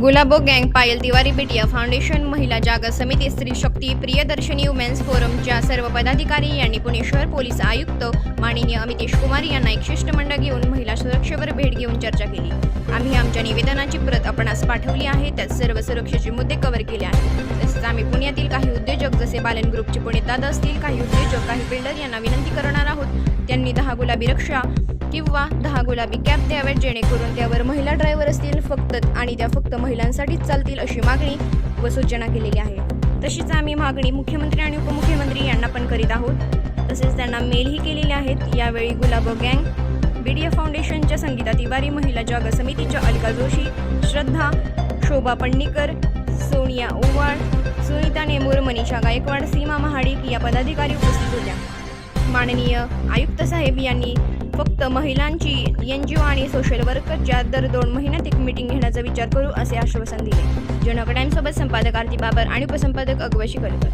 गुलाबो गँग पायल तिवारी बिटिया फाउंडेशन महिला जागर समिती स्त्री शक्ती प्रियदर्शनी वुमेन्स फोरमच्या सर्व पदाधिकारी यांनी पुणे शहर पोलीस आयुक्त माननीय अमितेश कुमार यांना एक शिष्टमंडळ घेऊन महिला सुरक्षेवर भेट घेऊन चर्चा केली. आम्ही आमच्या निवेदनाची प्रत आपणास पाठवली आहे त्यात सर्व सुरक्षेचे मुद्दे कव्हर केले आहेत. तसेच आम्ही पुण्यातील काही उद्योजक जसे बालन ग्रुपचे पुणे दादा असतील काही उद्योजक काही बिल्डर यांना विनंती करणार आहोत. त्यांनी दहा गुलाबी रक्षा किंवा दहा गुलाबी कॅब द्याव्यात जेणेकरून त्यावर महिला ड्रायव्हर असतील फक्त आणि त्या फक्त महिलांसाठीच चालतील अशी मागणी व सूचना केलेली आहे. तशीच आम्ही मागणी मुख्यमंत्री आणि उपमुख्यमंत्री यांना पण करीत आहोत. तसेच त्यांना मेलही केलेले आहेत. यावेळी गुलाबो गँग बीडीएफ फाउंडेशनच्या संगीता तिवारी महिला जागर समितीच्या अलका जोशी श्रद्धा शोभा पण्णीकर सोनिया ओवाळ सुनीता नेमूर मनीषा गायकवाड सीमा महाडिक या पदाधिकारी उपस्थित होत्या. माननीय आयुक्त साहेब यांनी फक्त महिलांची एन जी ओ आणि सोशल वर्करच्या दर दोन महिन्यात एक मीटिंग घेण्याचा विचार करू असे आश्वासन दिले. जनक टाईमसोबत संपादक आरती बाबर आणि उपसंपादक अगवशी कलकर.